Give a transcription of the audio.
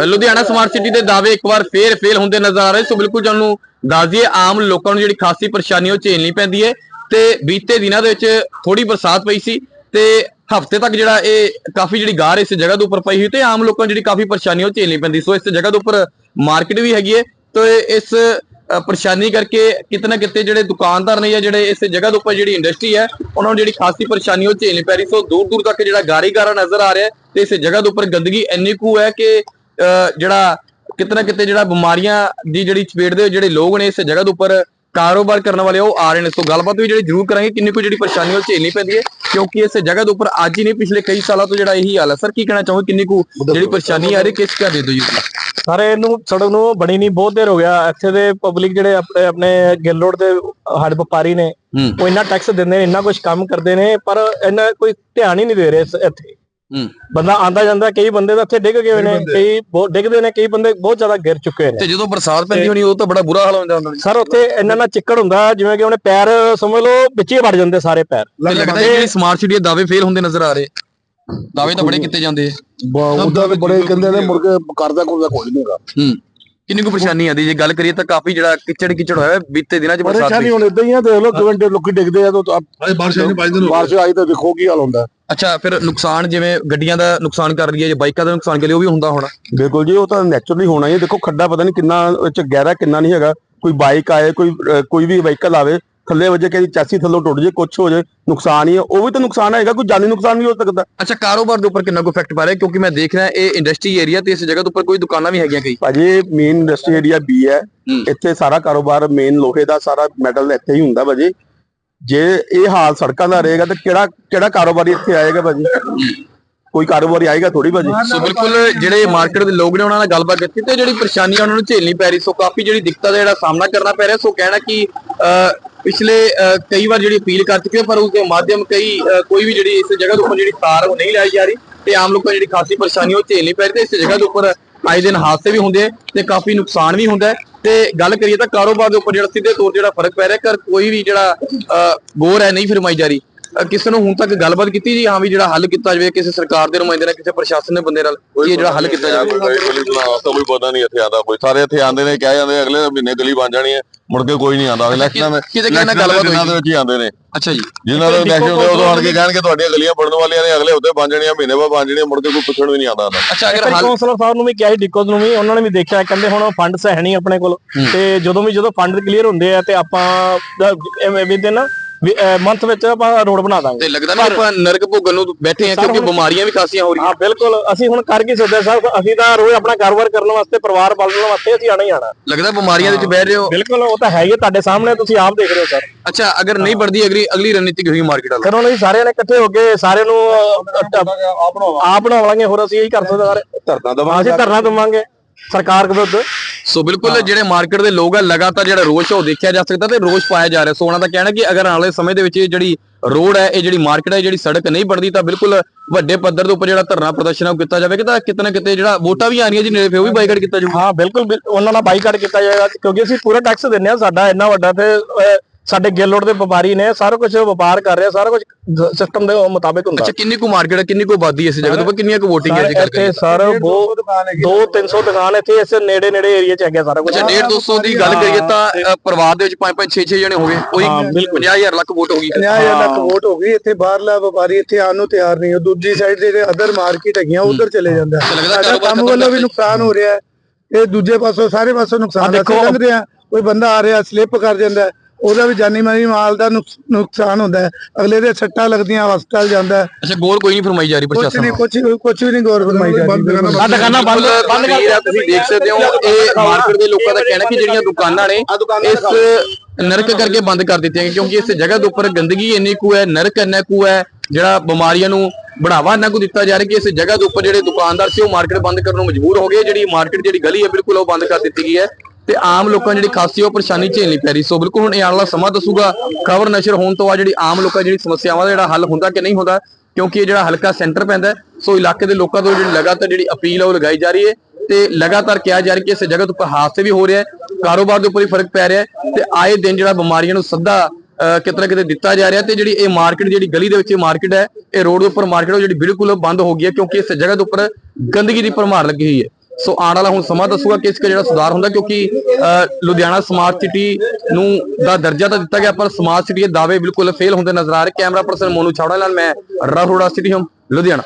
Ludhiana smart city ਦੇ ਦਾਅਵੇ ਇੱਕ ਵਾਰ ਫੇਰ ਫੇਲ ਹੁੰਦੇ ਨਜ਼ਰ ਆ ਰਹੇ ਸੋ ਬਿਲਕੁਲ ਤੁਹਾਨੂੰ ਦੱਸ ਦਈਏ ਆਮ ਲੋਕਾਂ ਨੂੰ ਜਿਹੜੀ ਖਾਸੀ ਪਰੇਸ਼ਾਨੀ ਉਹ ਝੇਲਣੀ ਪੈਂਦੀ ਹੈ ਤੇ ਬੀਤੇ ਦਿਨਾਂ ਦੇ ਵਿੱਚ ਥੋੜੀ ਬਰਸਾਤ ਪਈ ਸੀ ਤੇ ਹਫ਼ਤੇ ਤੱਕ ਜਿਹੜਾ ਇਹ ਕਾਫੀ ਜਿਹੜੀ ਗਾਰ ਇਸ ਜਗ੍ਹਾ ਦੇ ਉੱਪਰ ਪਈ ਹੋਈ ਤੇ ਆਮ ਲੋਕਾਂ ਨੂੰ ਜਿਹੜੀ ਕਾਫੀ ਪਰੇਸ਼ਾਨੀ ਉਹ ਝੇਲਣੀ ਪੈਂਦੀ ਸੋ ਇਸ ਜਗ੍ਹਾ ਦੇ ਉੱਪਰ ਮਾਰਕੀਟ ਵੀ ਹੈਗੀ ਹੈ ਤੇ ਇਸ ਅ, ਪਰੇਸ਼ਾਨੀ ਕਰਕੇ ਕਿਤੇ ਨਾ ਕਿਤੇ ਜਿਹੜੇ ਦੁਕਾਨਦਾਰ ਨੇ ਜਾਂ ਜਿਹੜੇ ਇਸ ਜਗ੍ਹਾ ਦੇ ਉੱਪਰ ਜਿਹੜੀ ਇੰਡਸਟਰੀ ਹੈ ਉਹਨਾਂ ਨੂੰ ਜਿਹੜੀ ਖਾਸੀ ਪਰੇਸ਼ਾਨੀ ਉਹ ਝੇਲਣੀ ਪੈ ਰਹੀ ਸੋ ਦੂਰ ਦੂਰ ਤੱਕ ਜਿਹੜਾ ਗਾਰੀ ਗਾਰਾ ਨਜ਼ਰ ਆ ਰਿਹਾ ਤੇ ਇਸ ਜਗ੍ਹਾ ਦੇ ਉੱਪਰ ਗੰਦਗੀ ਇੰਨੀ ਕੁ ਹੈ ਕਿ ਜਿਹੜਾ ਕਿਤੇ ਨਾ ਕਿਤੇ ਜਿਹੜਾ ਬਿਮਾਰੀਆਂ ਦੀ ਜਿਹੜੀ ਚਪੇਟ ਦੇ ਜਿਹੜੇ ਲੋਕ ਨੇ ਇਸ ਜਗ੍ਹਾ ਦੇ ਉੱਪਰ ਕਾਰੋਬਾਰ ਕਰਨ ਵਾਲੇ ਉਹ ਆ ਰਹੇ ਨੇ। ਸੋ ਗੱਲਬਾਤ ਵੀ ਜਿਹੜੀ ਜ਼ਰੂਰ ਕਰਾਂਗੇ ਕਿੰਨੀ ਕੁ ਜਿਹੜੀ ਪਰੇਸ਼ਾਨੀ ਉਹ ਝੇਲਣੀ ਪੈਂਦੀ ਹੈ ਕਿਉਂਕਿ ਇਸ ਜਗ੍ਹਾ ਦੇ ਉੱਪਰ ਅੱਜ ਹੀ ਨਹੀਂ ਪਿਛਲੇ ਕਈ ਸਾਲਾਂ ਤੋਂ ਜਿਹੜਾ ਇਹੀ ਹਾਲ ਹੈ। ਸਰ ਕੀ ਕਹਿਣਾ ਚਾਹੋਗੇ? ਕਿੰਨੀ ਕੁ ਜਿਹੜੀ ਪਰੇਸ਼ਾਨੀ ਆ ਰਹੀ ਕਿਸ ਕਾ ਦੇ ਦਿਓ ਜੀ? ਸਾਰੇ ਇਹਨੂੰ ਸੜਕ ਨੂੰ ਬਣੀ ਨਹੀਂ ਬਹੁਤ ਦੇਰ ਹੋ ਗਿਆ। ਇੱਥੇ ਦੇ ਪਬਲਿਕ ਜਿਹੜੇ ਆਪਣੇ ਆਪਣੇ ਗਿੱਲ ਰੋਡ ਦੇ ਹੱਡ ਵਪਾਰੀ ਨੇ ਉਹ ਇੰਨਾ ਟੈਕਸ ਦਿੰਦੇ ਨੇ ਇੰਨਾ ਕੁਝ ਕੰਮ ਕਰਦੇ ਨੇ ਪਰ ਇਹਨਾਂ ਕੋਈ ਧਿਆਨ ਹੀ ਨਹੀਂ ਦੇ ਰਹੇ ਇੱਥੇ। ਬੰਦਾ ਆਂਦਾ ਜਾਂਦਾ ਕਈ ਬੰਦੇ ਤਾਂ ਇੱਥੇ ਡਿੱਗ ਗਏ ਹੋਏ ਨੇ ਕਈ ਬਹੁਤ ਡਿੱਗਦੇ ਨੇ ਕਈ ਬੰਦੇ ਬਹੁਤ ਜ਼ਿਆਦਾ ਗਿਰ ਚੁੱਕੇ ਨੇ। ਤੇ ਜਦੋਂ ਬਰਸਾਤ ਪੈਂਦੀ ਹੋਣੀ ਉਹ ਤਾਂ ਬੜਾ ਬੁਰਾ ਹਾਲ ਹੋ ਜਾਂਦਾ ਹੁੰਦਾ ਸਰ ਉੱਥੇ ਇੰਨਾ ਨਾ ਚਿੱਕੜ ਹੁੰਦਾ ਜਿਵੇਂ ਕਿ ਉਹਨੇ ਪੈਰ ਸਮਝ ਲਓ ਵਿੱਚ ਵੜ ਜਾਂਦੇ ਸਾਰੇ ਪੈਰ। ਤੇ ਲੱਗਦਾ ਹੈ ਜਿਹੜੀ ਸਮਾਰਟ ਸਿਟੀ ਦੇ ਦਾਅਵੇ ਫੇਲ ਹੁੰਦੇ ਨਜ਼ਰ ਆ ਰਹੇ। ਦਾਅਵੇ ਤਾਂ ਬੜੇ ਕੀਤੇ ਜਾਂਦੇ। ਆ ਉਹਦਾ ਤੇ ਬੜੇ ਕਹਿੰਦੇ ਨੇ ਮੁੜ ਕੇ ਕਰਦਾ ਕੋਈ ਕੋਈ ਨਹੀਂ ਹੈਗਾ। ਹੂੰ। ਕਿੰਨੀ ਕੁ ਪਰੇਸ਼ਾਨੀ ਆਦੀ ਜੇ ਗੱਲ ਕਰੀਏ ਤਾਂ ਕਾਫੀ ਜਿਹੜਾ ਕਿਚੜ ਕਿਚੜ ਹੋਇਆ ਹੈ ਬੀਤੇ ਦਿਨਾਂ 'ਚ ਬਰਸਾਤ ਪਰੇਸ਼ਾਨੀ ਹੁਣ ਇਦਾਂ ਹੀ ਆ ਦੇਖ ਲਓ ਕਿਵੇਂ ਲੋਕੀ ਡਿੱਗਦੇ ਆ ਤਾਂ ਆਈ ਬਾਰਿਸ਼ ਆਈ ਤਾਂ ਦੇਖੋ ਕੀ ਹਾਲ ਹੁੰਦਾ। ਅੱਛਾ ਫਿਰ ਨੁਕਸਾਨ ਜਿਵੇਂ ਗੱਡੀਆਂ ਦਾ ਨੁਕਸਾਨ ਕਰ ਰਹੀ ਹੈ ਜਾਂ ਬਾਈਕਾਂ ਦਾ ਨੁਕਸਾਨ ਕਰ ਰਹੀ ਹੈ ਉਹ ਵੀ ਹੁੰਦਾ ਹੋਣਾ? ਬਿਲਕੁਲ ਜੀ ਉਹ ਤਾਂ ਨੈਚੁਰਲੀ ਹੋਣਾ ਹੀ ਹੈ। ਦੇਖੋ ਖੱਡਾ ਪਤਾ ਨਹੀਂ ਕਿੰਨਾ ਵਿੱਚ ਗਹਿਰਾ ਕਿੰਨਾ ਨਹੀਂ ਹੈਗਾ। ਕੋਈ ਬਾਈਕ ਆਏ ਕੋਈ ਕੋਈ ਵੀ ਵਹੀਕਲ ਆਵੇ ਥੱਲੇ ਵਜੇ ਕਿ ਚੈਸੀ ਥੱਲੋਂ ਟੁੱਟ ਜੇ ਕੁਝ ਹੋ ਜੇ ਨੁਕਸਾਨ ਹੀ ਹੈ। ਉਹ ਵੀ ਤਾਂ ਨੁਕਸਾਨ ਹੈਗਾ ਕੋਈ ਜਾਨੀ ਨੁਕਸਾਨ ਵੀ ਹੋ ਸਕਦਾ। ਅੱਛਾ ਕਾਰੋਬਾਰ ਦੇ ਉੱਪਰ ਕਿੰਨਾ ਕੁ ਇਫੈਕਟ ਪਾ ਰਿਹਾ? ਕਿਉਂਕਿ ਮੈਂ ਦੇਖ ਰਿਹਾ ਇਹ ਇੰਡਸਟਰੀ ਏਰੀਆ ਤੇ ਇਸ ਜਗ੍ਹਾ ਦੇ ਉੱਪਰ ਕੋਈ ਦੁਕਾਨਾਂ ਵੀ ਹੈਗੀਆਂ ਕਈ। ਭਾਜੀ ਮੇਨ ਇੰਡਸਟਰੀ ਏਰੀਆ ਬੀ ਹੈ। ਹੂੰ। ਇੱਥੇ ਸਾਰਾ ਕਾਰੋਬਾਰ ਮੇਨ ਲੋਹੇ ਦਾ ਸਾਰਾ ਮੈਟਲ ਇੱਥੇ ਹੀ ਹੁੰਦਾ ਭਾਜੀ। ਜੇ ਇਹ ਹਾਲ ਸੜਕਾਂ ਦਾ ਰਹੇਗਾ ਤਾਂ ਕਿਹੜਾ ਕਿਹੜਾ ਕਾਰੋਬਾਰੀ ਇੱਥੇ ਆਏਗਾ ਭਾਜੀ? ਕੋਈ ਕਾਰੋਬਾਰੀ ਆਏਗਾ ਥੋੜੀ ਭਾਜੀ? ਸੋ ਬਿਲਕੁਲ ਜਿਹੜੇ ਮਾਰਕੀਟ ਦੇ ਲੋਕ ਨੇ ਉਹਨਾਂ ਨਾਲ ਗੱਲਬਾਤ ਕੀਤੀ ਤੇ ਜਿਹੜੀ ਪਰੇਸ਼ਾਨੀ ਉਹਨਾਂ ਨੂੰ ਝੇਲਣੀ ਪੈ ਰਹੀ। ਸੋ ਕਾਫੀ ਜਿਹੜੀ ਦਿੱਕਤਾਂ ਦਾ ਜਿਹੜਾ ਸਾਹਮਣਾ ਕਰਨਾ ਪੈ ਰਿਹਾ। ਸੋ ਕਹਿਣਾ ਕਿ ਅਹ, ਪਿਛਲੇ ਕਈ ਵਾਰ ਜਿਹੜੀ ਅਪੀਲ ਕਰ ਚੁੱਕੇ ਪਰ ਉਸ ਦੇ ਮਾਧਿਅਮ ਕਈ ਕੋਈ ਵੀ ਜਿਹੜੀ ਇਸ ਜਗ੍ਹਾ ਦੇ ਉੱਪਰ ਜਿਹੜੀ ਤਾਰ ਉਹ ਨਹੀਂ ਲਾਈ ਜਾ ਰਹੀ ਤੇ ਆਮ ਲੋਕਾਂ ਨੂੰ ਜਿਹੜੀ ਖਾਸੀ ਪਰੇਸ਼ਾਨੀ ਉਹ ਝੇਲਣੀ ਪੈ ਰਹੀ ਤੇ ਇਸ ਜਗ੍ਹਾ ਦੇ ਉੱਪਰ ਆਏ ਦਿਨ ਹਾਦਸੇ ਵੀ ਹੁੰਦੇ ਤੇ ਕਾਫੀ ਨੁਕਸਾਨ ਵੀ ਹੁੰਦਾ ਹੈ। ਤੇ ਗੱਲ ਕਰੀਏ ਤਾਂ ਕਾਰੋਬਾਰ ਦੇ ਉੱਪਰ ਜਿਹੜਾ ਸਿੱਧੇ ਤੌਰ ਤੇ ਜਿਹੜਾ ਫ਼ਰਕ ਪੈ ਰਿਹਾ ਕਰ ਕੋਈ ਵੀ ਜਿਹੜਾ ਗੌਰ ਹੈ ਨਹੀਂ ਫਰਮਾਈ ਜਾ ਰਹੀ ਕਿਸੇ ਨੂੰ ਹੁਣ ਤੱਕ ਗੱਲਬਾਤ ਕੀਤੀ ਜੀ ਹਾਂ ਵੀ ਜਿਹੜਾ ਹੱਲ ਕੀਤਾ ਜਾਵੇ ਕਿਸੇ ਸਰਕਾਰ ਦੇ ਨੁਮਾਇੰਦੇ ਨਾਲ ਕਿਸੇ ਪ੍ਰਸ਼ਾਸਨ ਦੇ ਬੰਦੇ ਨਾਲ ਇਹ ਜਿਹੜਾ ਹੱਲ ਕੀਤਾ ਜਾਵੇ? ਕੋਈ ਪਤਾ ਨਹੀਂ ਇੱਥੇ ਆਉਂਦਾ ਕੋਈ ਸਾਰੇ ਇੱਥੇ ਆਉਂਦੇ ਨੇ ਕਹਿ ਜਾਂਦੇ ਅਗਲੇ ਮਹੀਨੇ ਗਲੀ ਬਣ ਜਾਣੀ ਹੈ। ਮੁੜ ਕੇ ਕੋਈ ਨਹੀਂ ਆਉਂਦਾ। ਇਲੈਕਸ਼ਨਾਂ ਵਿੱਚ ਕਿਤੇ ਕਿਤੇ ਨਾਲ ਗੱਲਬਾਤ ਹੋਈ ਦੇ ਵਿੱਚ ਹੀ ਆਉਂਦੇ ਨੇ। ਅੱਛਾ ਜੀ। ਜਿਨ੍ਹਾਂ ਦੇ ਇਲੈਕਸ਼ਨ ਹੁੰਦੇ ਉਦੋਂ ਆਣ ਕੇ ਕਹਿਣਗੇ ਤੁਹਾਡੀਆਂ ਗਲੀਆਂ ਬਣਨ ਵਾਲੀਆਂ ਨੇ ਅਗਲੇ ਉੱਤੇ ਬਣ ਜਾਣੀਆਂ ਮਹੀਨੇ ਬਾਅਦ ਬਣ ਜਾਣੀਆਂ ਮੁੜ ਕੇ ਕੋਈ ਪੁੱਛਣ ਵੀ ਨਹੀਂ ਆਉਂਦਾ ਅੱਛਾ ਅਗਰ ਹੱਲ ਕਾਉਂਸਲਰ ਸਾਹਿਬ ਨੂੰ ਵੀ ਕਿਹਾ ਸੀ ਡਿਕੋਜ਼ ਨੂੰ ਵੀ ਉਹਨਾਂ ਨੇ ਵੀ ਦੇਖਿਆ ਕਹਿੰਦੇ ਹੁਣ ਫੰਡਸ ਹੈ ਨਹੀਂ ਆਪਣੇ ਕੋਲ। ਤੇ ਜਦੋਂ ਵੀ ਜਦੋਂ ਫੰਡ ਕਲੀਅਰ ਹੁੰਦੇ ਆ ਤੇ ਆਪਾਂ ਵਿਦ ਨਾ ਮੰਥ ਵਿੱਚ ਆਪਾਂ ਰੋਡ ਬਣਾ ਦਾਂਗੇ। ਤੇ ਲੱਗਦਾ ਨਾ ਆਪਾਂ ਨਰਕ ਭੋਗਣ ਨੂੰ ਬੈਠੇ ਆ ਕਿਉਂਕਿ ਬਿਮਾਰੀਆਂ ਵੀ ਖਾਸੀਆਂ ਹੋ ਰਹੀਆਂ। ਹਾਂ ਬਿਲਕੁਲ। ਅਸੀਂ ਹੁਣ ਕਰ ਕੀ ਸਕਦੇ ਸਾਹਿਬ ਅਸੀਂ ਤਾਂ ਰੋਜ਼ ਆਪਣਾ ਕਾਰੋਬਾਰ ਕਰਨ ਵਾਸਤੇ ਪਰਿਵਾਰ ਪਾਲਣ ਵਾਸਤੇ ਅਸੀਂ ਆਣਾ ਹੀ ਆਣਾ ਲੱਗਦਾ ਬਿਮਾਰੀਆਂ ਦੇ ਵਿੱਚ ਬਹਿ ਰਹੇ ਹੋ। ਬਿਲਕੁਲ ਉਹ ਤਾਂ ਹੈ ਹੀ ਤੁਹਾਡੇ ਸਾਹਮਣੇ ਤੁਸੀਂ ਆਪ ਦੇਖ ਰਹੇ ਹੋ ਸਰ। ਅੱਛਾ ਅਗਰ ਨਹੀਂ बढ़ਦੀ ਅਗਲੀ ਅਗਲੀ ਰਣਨੀਤੀ ਕੀ ਹੋਈ ਮਾਰਕੀਟ ਵਾਲਾ? ਫਿਰ ਹੁਣ ਅਸੀਂ ਸਾਰਿਆਂ ਨੇ ਇਕੱਠੇ ਹੋ ਕੇ ਸਾਰਿਆਂ ਨੂੰ ਆਪ ਬਣਾ ਲਾਂਗੇ ਹੋਰ ਅਸੀਂ ਇਹੀ ਕਰ ਸਕਦੇ ਸਾਰੇ। ਧਰਨਾ ਅਸੀਂ ਧਰਨਾ ਦੇਵਾਂਗੇ। ਸਰਕਾਰ ਵਿਰੁੱਧ ਸੋ ਬਿਲਕੁਲ ਜਿਹੜੇ ਮਾਰਕੀਟ ਦੇ ਲੋਕ ਆ ਲਗਾਤਾਰ ਜਿਹੜਾ ਰੋਸ਼ ਉਹ ਦੇਖਿਆ ਜਾ ਸਕਦਾ ਤੇ ਰੋਸ਼ ਪਾਇਆ ਜਾ ਰਿਹਾ। ਸੋ ਉਹਨਾਂ ਦਾ ਕਹਿਣਾ ਕਿ ਅਗਰ ਆਉਣ ਵਾਲੇ ਸਮੇਂ ਦੇ ਵਿੱਚ ਇਹ ਜਿਹੜੀ ਰੋਡ ਹੈ ਇਹ ਜਿਹੜੀ ਮਾਰਕੀਟ ਹੈ ਜਿਹੜੀ ਸੜਕ ਨਹੀਂ ਬਣਦੀ ਤਾਂ ਬਿਲਕੁਲ ਵੱਡੇ ਪੱਧਰ ਦੇ ਉੱਪਰ ਜਿਹੜਾ ਧਰਨਾ ਪ੍ਰਦਰਸ਼ਨ ਉਹ ਕੀਤਾ ਜਾਵੇਗਾ ਤਾਂ ਕਿਤੇ ਨਾ ਕਿਤੇ ਜਿਹੜਾ ਵੋਟਾਂ ਵੀ ਆ ਰਹੀਆਂ ਜੀ ਨੇੜੇ ਫਿਰ ਉਹ ਵੀ ਬਾਈਕਾਟ ਕੀਤਾ ਜਾਊਗਾ। ਹਾਂ ਬਿਲਕੁਲ ਬਿਲ- ਉਹਨਾਂ ਨਾਲ ਬਾਈਕਾਟ ਕੀਤਾ ਜਾਏਗਾ ਕਿਉਂਕਿ ਅਸੀਂ ਪੂਰਾ ਟੈਕਸ ਦਿੰਨੇ ਆ ਸਾਡਾ ਇੰਨਾ ਵੱਡਾ ਤੇ ਸਾਡੇ ਗਿੱਲ ਰੋਡ ਦੇ ਵਪਾਰੀ ਨੇ ਸਾਰਾ ਕੁਝ ਵਪਾਰ ਕਰ ਰਿਹਾ ਸਾਰਾ ਕੁਝ ਸਿਸਟਮ ਦੇ ਮੁਤਾਬਿਕ ਹੁੰਦਾ। ਅੱਛਾ ਕਿੰਨੀ ਕੁ ਮਾਰਕੀਟ ਹੈ ਕਿੰਨੀ ਕੁ ਆਬਾਦੀ ਹੈ ਇਸ ਜਗ੍ਹਾ ਦੇ ਉੱਪਰ ਕਿੰਨੀਆਂ ਕੁ ਵੋਟਿੰਗ ਹੈ ਜੀ ਕਰੀਏ ਸਰ ਬਹੁਤ 2 300 ਦੁਕਾਨ ਇੱਥੇ ਇਸ ਨੇੜੇ ਨੇੜੇ ਏਰੀਆ ਚ ਹੈਗਾ ਸਾਰਾ ਕੁਝ ਅੱਛਾ 1.5 200 ਦੀ ਗੱਲ ਕਰੀਏ ਤਾਂ ਪਰਿਵਾਰ ਦੇ ਵਿੱਚ 5 5 6 6 ਜਣੇ ਹੋ ਗਏ ਉਹੀ 50000 ਲੱਖ ਵੋਟ ਹੋ ਗਈ 50000 ਲੱਖ ਵੋਟ ਹੋ ਗਈ ਇੱਥੇ ਬਾਹਰਲਾ ਵਪਾਰੀ ਇੱਥੇ ਆਉਣ ਨੂੰ ਤਿਆਰ ਨਹੀਂ ਉਹ ਦੂਜੀ ਸਾਈਡ ਦੇ ਜਿਹੜੇ ਅਦਰ ਮਾਰਕੀਟ ਹੈਗੀਆਂ ਉਧਰ ਚਲੇ ਜਾਂਦਾ। ਤੇ ਲੱਗਦਾ ਸਾਡਾ ਕੰਮ ਵੱਲੋਂ ਵੀ ਨੁਕਸਾਨ ਹੋ ਰਿਹਾ ਹੈ। ਇਹ ਦੂਜੇ ਪਾਸੋਂ ਸਾਰੇ ਪਾਸੋਂ ਨੁਕਸਾਨ ਦੇਖੋ, ਆ ਕੋਈ ਬੰਦਾ ਆ ਰਿਹਾ ਸਲਿੱਪ ਕਰ ਜਾਂਦਾ ਉਹਦਾ ਵੀ ਜਾਨੀ ਮਾਨੀ ਮਾਲ ਦਾ ਨੁਕਸ- ਨੁਕਸਾਨ ਹੁੰਦਾ ਹੈ। ਅਗਲੇ ਦੇ ਸੱਟਾਂ ਲੱਗਦੀਆਂ ਹਸਪਤਾਲ ਜਾਂਦਾ ਹੈ। ਅੱਛਾ ਗੌਰ ਕੋਈ ਨਹੀਂ ਫਰਮਾਈ ਜਾ ਰਹੀ ਕੁਝ ਪ੍ਰਸ਼ਾਸਨ ਨਹੀਂ ਕੁਝ ਕੁਝ ਵੀ ਨਹੀਂ ਗੌਰ ਫਰਮਾਈ ਜਾਂਦੀ ਬਿਲਕੁਲ। ਆ ਦੁਕਾਨਾਂ ਬੰਦ ਬੰਦ ਕਰ ਹੈ, ਤੁਸੀਂ ਦੇਖ ਸਕਦੇ ਹੋ ਇਹ ਮਾਰਕੀਟ ਦੇ ਲੋਕਾਂ ਦਾ ਕਹਿਣਾ ਕਿ ਜਿਹੜੀਆਂ ਦੁਕਾਨਾਂ ਨੇ ਇਸ ਨਰਕ ਕਰਕੇ ਬੰਦ ਕਰ ਦਿੱਤੀਆਂ ਗਈਆਂ ਕਿਉਂਕਿ ਇਸ ਜਗ੍ਹਾ ਦੇ ਉੱਪਰ ਗੰਦਗੀ ਇੰਨੀ ਕੁ ਹੈ ਨਰਕ ਇੰਨਾ ਕੁ ਹੈ ਜਿਹੜਾ ਬਿਮਾਰੀਆਂ ਨੂੰ ਬੜਾਵਾ ਇੰਨਾ ਕੁ ਦਿੱਤਾ ਜਾ ਰਿਹਾ ਕਿ ਇਸ ਜਗ੍ਹਾ ਦੇ ਉੱਪਰ ਜਿਹੜੇ ਦੁਕਾਨਦਾਰ ਸੀ ਉਹ ਮਾਰਕੀਟ ਬੰਦ ਕਰਨ ਨੂੰ ਮਜਬੂਰ ਹੋ ਗਏ। ਜਿਹੜੀ ਮਾਰਕੀਟ ਜਿਹੜੀ ਗਲੀ ਹੈ ਬਿਲਕੁਲ ਉਹ ਬੰਦ ਕਰ ਦਿੱਤੀ ਗਈ ਹੈ। ਤੇ ਆਮ ਲੋਕਾਂ ਨੂੰ ਜਿਹੜੀ ਖਾਸੀ ਉਹ ਪਰੇਸ਼ਾਨੀ ਝੇਲਣੀ ਪੈ ਰਹੀ। ਸੋ ਬਿਲਕੁਲ ਹੁਣ ਇਹ ਆਉਣ ਵਾਲਾ ਸਮਾਂ ਦੱਸੂਗਾ ਖਬਰ ਨਸ਼ਰ ਹੋਣ ਤੋਂ ਬਾਅਦ ਜਿਹੜੀ ਆਮ ਲੋਕਾਂ ਦੀ ਜਿਹੜੀ ਸਮੱਸਿਆਵਾਂ ਦਾ ਜਿਹੜਾ ਹੱਲ ਹੁੰਦਾ ਕਿ ਨਹੀਂ ਹੁੰਦਾ ਕਿਉਂਕਿ ਇਹ ਜਿਹੜਾ ਹਲਕਾ ਸੈਂਟਰ ਪੈਂਦਾ ਸੋ ਇਲਾਕੇ ਦੇ ਲੋਕਾਂ ਤੋਂ ਜਿਹੜੀ ਲਗਾਤਾਰ ਜਿਹੜੀ ਅਪੀਲ ਹੈ ਉਹ ਲਗਾਈ ਜਾ ਰਹੀ ਹੈ ਤੇ ਲਗਾਤਾਰ ਕਿਹਾ ਜਾ ਰਿਹਾ ਕਿ ਇਸ ਜਗ੍ਹਾ ਤੋਂ ਉੱਪਰ ਹਾਦਸੇ ਵੀ ਹੋ ਰਿਹਾ ਹੈ ਕਾਰੋਬਾਰ ਦੇ ਉੱਪਰ ਵੀ ਫ਼ਰਕ ਪੈ ਰਿਹਾ ਹੈ ਤੇ ਆਏ ਦਿਨ ਜਿਹੜਾ ਬਿਮਾਰੀਆਂ ਨੂੰ ਸੱਦਾ ਅਹ, ਕਿਤੇ ਨਾ ਕਿਤੇ ਦਿੱਤਾ ਜਾ ਰਿਹਾ ਤੇ ਜਿਹੜੀ ਇਹ ਮਾਰਕੀਟ ਜਿਹੜੀ ਗਲੀ ਦੇ ਵਿੱਚ ਇਹ ਮਾਰਕੀਟ ਹੈ ਇਹ ਰੋਡ ਦੇ ਉੱਪਰ ਮਾਰਕੀਟ ਉਹ ਜਿਹੜੀ ਬਿਲਕੁਲ ਬੰਦ ਹੋ ਗਈ ਹੈ ਕਿਉਂਕਿ ਇਸ ਜਗ੍ਹਾ ਦੇ ਉੱਪਰ ਗੰਦਗੀ ਦੀ ਭਰਮਾਰ ਲੱਗੀ ਹੋਈ ਹੈ। ਸੋ ਆਉਣ ਵਾਲਾ ਹੁਣ ਸਮਾਂ ਦੱਸੂਗਾ ਕਿ ਇਸ 'ਚ ਜਿਹੜਾ ਸੁਧਾਰ ਹੁੰਦਾ ਕਿਉਂਕਿ ਅਹ, ਲੁਧਿਆਣਾ ਸਮਾਰਟ ਸਿਟੀ ਨੂੰ ਦਾ ਦਰਜਾ ਤਾਂ ਦਿੱਤਾ ਗਿਆ ਪਰ ਸਮਾਰਟ ਸਿਟੀ ਦੇ ਦਾਅਵੇ ਬਿਲਕੁਲ ਫੇਲ ਹੁੰਦੇ ਨਜ਼ਰ ਆ ਰਹੇ। ਕੈਮਰਾ ਪਰਸਨ ਮੋਨੂ ਛਾਵੜਾ ਨਾਲ ਮੈਂ ਰਾਹੁੜਾ ਸਿਟੀ ਹਮ ਲੁਧਿਆਣਾ।